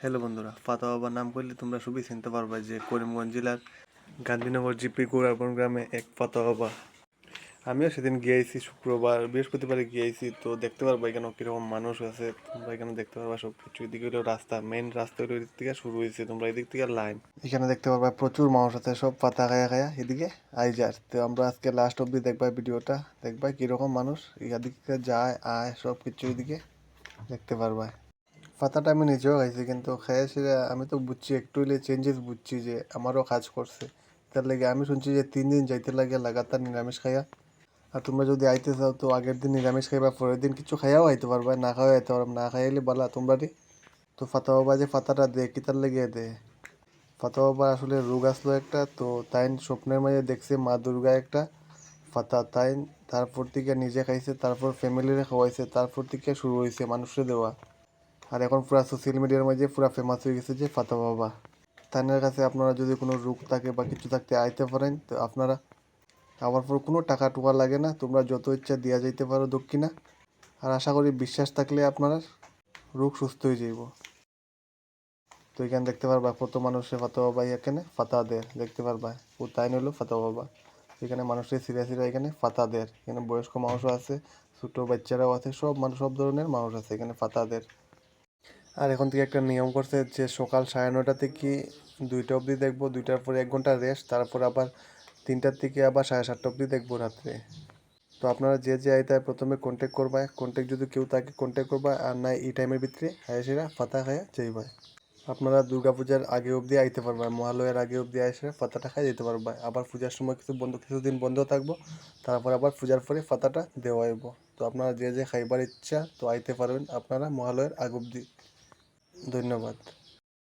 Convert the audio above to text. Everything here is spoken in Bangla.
হ্যালো বন্ধুরা ফাতা বাবার নাম করলে তোমরা সবই চিনতে পারবে যে করিমগঞ্জ জেলার গান্ধীনগর জিপি গোড়াবন গ্রামে এক ফাতা বাবা। আমিও সেদিন গিয়েছি, শুক্রবার, বৃহস্পতিবারে গিয়েছি, তো দেখতে পারব এখানে কীরকম মানুষ আছে, তোমরা এখানে দেখতে পারবা সব কিছু এদিকে হলো রাস্তা মেন রাস্তা হলো এদিক থেকে শুরু হয়েছে তোমরা এদিক থেকে লাইন এখানে দেখতে পারবা প্রচুর মানুষ আছে, সব পাতা খায়া খায়া এদিকে আইজার তো আমরা আজকে লাস্ট অব্দি দেখবা ভিডিওটা, দেখবা কীরকম মানুষ, এদিকে যায়, আয় সব কিছু এদিকে দেখতে পারবা। পাতাটা আমি নিজেও খাইছি, কিন্তু সেটা আমি তো বুঝছি, একটু হলে চেঞ্জেস বুঝছি যে আমারও কাজ করছে। তার লাগে আমি শুনছি যে তিন দিন যাইতে লাগে লাগাতার নিরামিষ খাইয়া। আর তোমরা যদি আইতে চাও তো আগের দিন নিরামিষ খাইবা, পরের দিন কিছু খাইয়াও আইতে পারবা, না খাওয়া আইতে পারবা, না খাইলে বলা তোমরা তো ফাতা বাবা যে ফাতাটা দে, কি তার লেগে দে? ফাতা বাবা আসলে রোগ আসলো একটা, তো তাই স্বপ্নের মাঝে দেখছে মা দুর্গা একটা। ফাতা তাই তারপর থেকে নিজে খাইছে, তারপর ফ্যামিলিরে খাওয়াইছে, তারপর থেকে শুরু হয়েছে মানুষের দেওয়া। আর এখন পুরো সোশ্যাল মিডিয়ার মাঝে পুরো ফেমাস হয়ে গেছে যে ফাতা বাবা। তাদের কাছে আপনারা যদি কোনো রোগ থাকে বা কিছু থাকতে আইতে পারেন, তো আপনারা আমার পর কোনো টাকা টুকা লাগে না। তোমরা যত ইচ্ছা দেওয়া যাইতে পারো দক্ষিণা। আর আশা করি বিশ্বাস থাকলে আপনার রোগ সুস্থ হয়ে যাইব। তো এখানে দেখতে পারবা কত মানুষে ফাতা বাবা এখানে ফাতা দেয় দেখতে পারবা ও তাই নিল ফাতা বাবা। এখানে মানুষের সিরিয়া সিরিয়া এখানে ফাতা দেয় এখানে বয়স্ক মানুষও আছে, ছোটো বাচ্চারাও আছে, সব মানুষ, সব ধরনের মানুষ আছে এখানে ফাতা দেয় আর এখন থেকে একটা নিয়ম করছে যে সকাল সাড়ে নটা থেকে দুইটা অবধি দেখব, দুইটার পরে এক ঘণ্টা রেস্ট তারপর আবার তিনটার থেকে আবার সাড়ে সাতটা অবধি দেখব রাত্রে। তো আপনারা যে যে আইতায় প্রথমে কন্ট্যাক্ট করবা কন্ট্যাক্ট যদি কেউ থাকে কন্ট্যাক্ট করবা, আর না এই টাইমের ভিতরে আয়েসেরা ফাতা খায়া যাইবা। আপনারা দুর্গা পূজার আগে অবধি আইতে পারবা, মহালয়ের আগে অবধি আইসে ফাতাটা খাই যেতে পারবা। আবার পূজার সময় কিছু বন্ধ, কিছুদিন বন্ধ থাকব, তারপর আবার পূজার পরে ফাতাটা দেওয়া হইব। তো আপনারা যে যে খাইবার ইচ্ছা, তো আইতে পারবেন আপনারা মহালয়ের আগ অবধি। ধন্যবাদ।